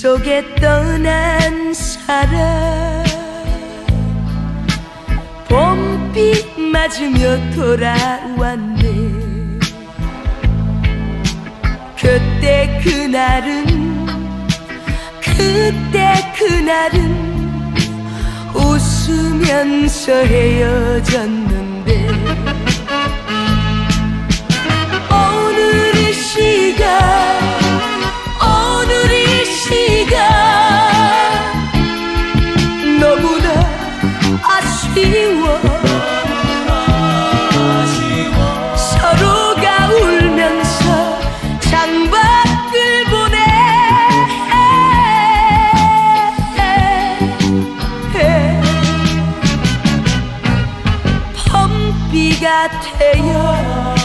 속에 떠난 사람. 봄비 맞으며 돌아왔네. 그때 그날은 그때 그날은 웃으면서 헤어졌는데 아쉬워. 서로가 울면서 장박을 보내. 펌비 같아요